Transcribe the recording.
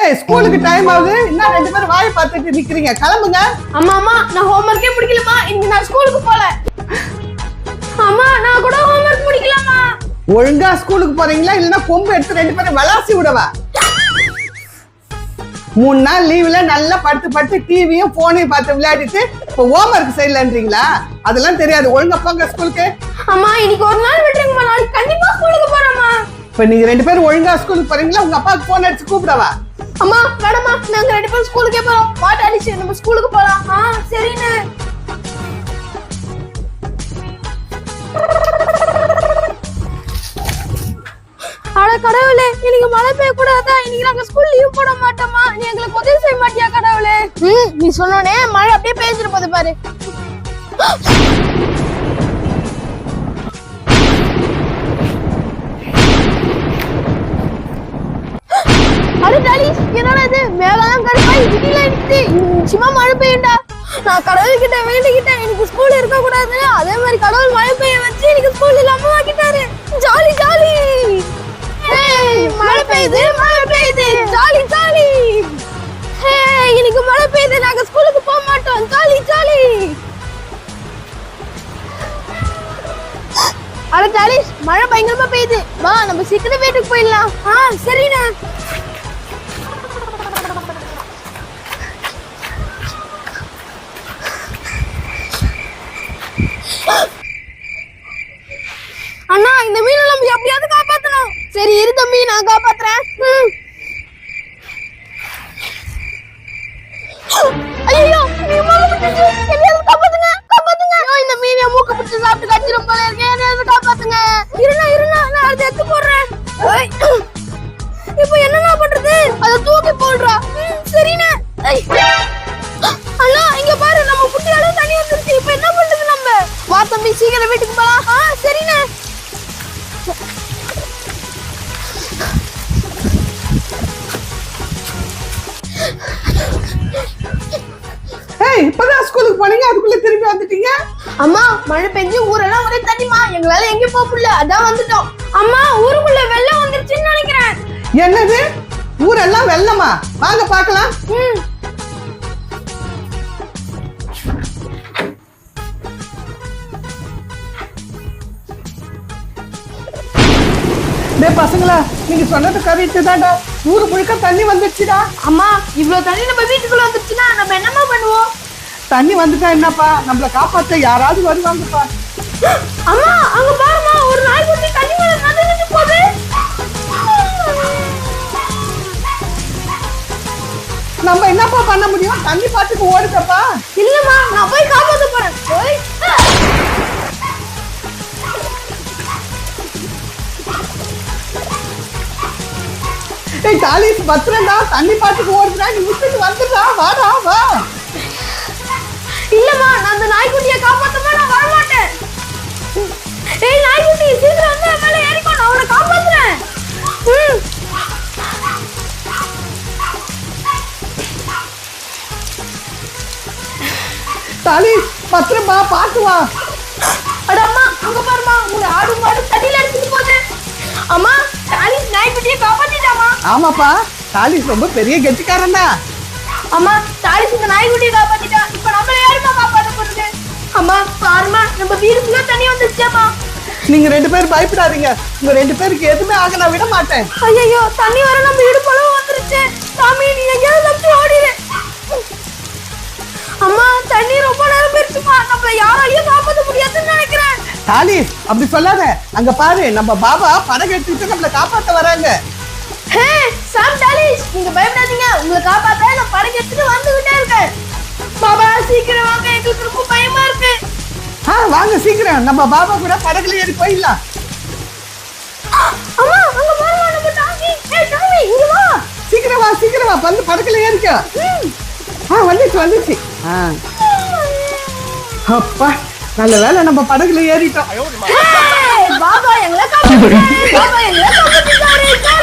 ஏய் ஸ்கூலுக்கு டைம் ஆகுது. இன்னும் ரெண்டு பேரும் வாயை பார்த்துட்டு நிக்கிறீங்க. கிளம்புங்க. அம்மா அம்மா நான் ஹோம்ஒர்க்கே முடிக்கலமா இன்னைக்கு நான் ஸ்கூலுக்கு போல. அம்மா நான் கூட ஹோம்ஒர்க் முடிக்கலாமா? ஒழுங்கா ஸ்கூலுக்கு போறீங்களா? இல்லைன்னா கொம்பு எடுத்து ரெண்டு பேரும் விளாசி விடவா? மூணு நாள் லீவ்ல நல்லா படுத்து படுத்து டிவியும் போனையும் பார்த்து விளையாடிட்டு இப்போ ஹோம்ஒர்க் செய்யலன்றீங்களா? அதெல்லாம் தெரியாது. ஒழுங்கா போங்க ஸ்கூலுக்கு. அம்மா இன்னைக்கு ஒரு நாள் விட்டுருங்கம்மா. நாளைக்கு கண்டிப்பா ஸ்கூலுக்கு போறேம்மா. இப்போ நீங்க ரெண்டு பேரும் ஒழுங்கா ஸ்கூலுக்கு போறீங்களா? உங்க அப்பாவுக்கு போன் அடிச்சு கூப்பிடவா? அம்மா வேணாம்மா நாங்க ரெண்டு பேரும் ஸ்கூலுக்கே போறோம். வாட் அடிச்சு நம்ம ஸ்கூலுக்கு போலாம். ஆ சரிண்ணே. அட கடவுளே இன்னைக்கு மழை பெய்ய கூடாதா இன்னைக்கு நாங்க ஸ்கூல் லீவ் போட மாட்டோமா? நீ எங்களுக்கு உதவி செய்ய மாட்டியா கடவுளே? ம் நீ சொன்னோனே மழை அப்படியே பேசிட்டு போகுது பாரு. நிச்சயமா மழை பெய்யும்டா. நான் கடவுள் கிட்ட வேண்டிக்கிட்டேன். எனக்கு ஸ்கூல் இருக்க கூடாதுன்னு அதே மாதிரி கடவுள் மழை பெய்ய வச்சு எனக்கு ஸ்கூல் இல்லாம ஆக்கிட்டாரு. Jolly jolly. மழை பெய்யுது மழை பெய்யுது. Jolly jolly. ஏய், இன்னைக்கு மழை பெய்யுது. நாங்க ஸ்கூலுக்கு போக மாட்டோம். Jolly jolly. அட ஜாலி மழை பயங்கரமா பெய்யுது. வா நம்ம சீக்கிரம் வீட்டுக்கு போயிடலாம். ஆ சரிண்ணா. சரி இரு தம்பி நான் காப்பாத்துறேன். ஐயோ நீ ஸ்கூலுக்கு போனீங்க அதுக்குள்ள திரும்பி வந்துட்டீங்க? அம்மா மழை பெஞ்சு ஊரெல்லாம் ஒரே தண்ணிமா எங்களால எங்கேயும் போக முடியல. அதான் வந்துட்டோம். அம்மா ஊருக்குள்ள வெள்ளம் வந்துருச்சுன்னு நினைக்கிறேன். என்னது? ஊரெல்லாம் வெள்ளமா? வாங்க பார்க்கலாம். ம். டேய் பசங்களா நீங்க சொன்னது கரெக்ட் தான்டா. ஊரு முழுக்க தண்ணி வந்துடுச்சுடா அம்மா இவ்ளோ தண்ணி நம்ம வீட்டுக்குள்ள வந்துருச்சுன்னா நம்ம என்னம்மா பண்ணுவோம்? தண்ணி வந்துட்டா என்னப்பா? நம்மள காப்பாத்த யாராவது வருவாங்கப்பா. அம்மா அங்க பாருமா ஒரு நாய்க்குட்டி தண்ணி மேல நடந்துட்டு போகுது நம்ம என்னப்பா பண்ண முடியும்? தண்ணி பாட்டுக்கு ஓடுதப்பா. இல்லம்மா நான் போய் காப்பாத்த போறேன். போய். ஏய் தாலிஸ் பத்திரம்டா. தண்ணி பாட்டுக்கு ஓடுதுடா. நீ விட்டுட்டு வந்துடுறா. வாடா வா. இல்லம்மா நான் அந்த நாய்க்குட்டியை காப்பாத்தமா நான் வர மாட்டேன் ஏய் நாய்க்குட்டி சீக்கிரம் வந்து மேல ஏறிக்கோ நான் உன்னை காப்பாத்துறேன். ம். தாலிஸ் பத்திரமா பாத்து வா. அட அம்மா அங்க பாருமா ஒரு ஆடு மாடு தண்ணியில அடிச்சிட்டு போகுது அம்மா தாலிஸ் நாய்க்குட்டியை காப்பாத்திட்டாமா ஆமாப்பா தாலிஸ் ரொம்ப பெரிய கெட்டிக்காரன்டா. அம்மா தாலிஸ் இந்த நாய்க்குட்டியை காப்பாத்திட்டா. இப்ப நம்மள யாருமா காப்பாத்த போறது? அம்மா பாருமா நம்ம வீடு ஃபுல்லா தண்ணி வந்துருச்சேம்மா நீங்க ரெண்டு பேரும் பயப்படாதீங்க. உங்க ரெண்டு பேருக்கு எதுவுமே ஆக நான் விட மாட்டேன். ஐயோ தண்ணி வர நம்ம வீடு போலவு வந்துருச்சு. சாமி நீ எங்கேயாவது தப்பி ஓடிடு அம்மா தண்ணி ரொம்ப நேரம் போயிருச்சுமா நம்மள யாராலையும் காப்பாத்த முடியாதுன்னு நினைக்கிறேன். தாலிஸ் அப்படி சொல்லாத. அங்க பாரு நம்ம பாபா படகு எடுத்துக்கிட்டு நம்மள காப்பாத்த வராங்க. ஹே சாம் டாலிஸ் நீங்க பயப்படாதீங்க. உங்களை காப்பாத்த நான் படகு எடுத்துட்டு வந்துகிட்டே இருக்கேன். பாபா சீக்கிரம் வாங்க எங்களுக்கு ரொம்ப பயமா இருக்கு. ஆ வாங்க சீக்கிரம். நம்ம பாபா கூட படகுல ஏறி போயிடலாம். அம்மா அங்க பாருமா நம்ம டாமி ஏய் டாமி இங்க வா. சீக்கிரம் வா சீக்கிரம் வா. வந்து படகுல ஏறிக்க. ஆ வந்துச்சு வந்துச்சு. ஆ. அப்பா நல்ல வேளை நம்ம படகுல ஏறிட்டோம். பாபா எங்களை காப்பாத்துங்க. பாபா எங்களை ஜாலி.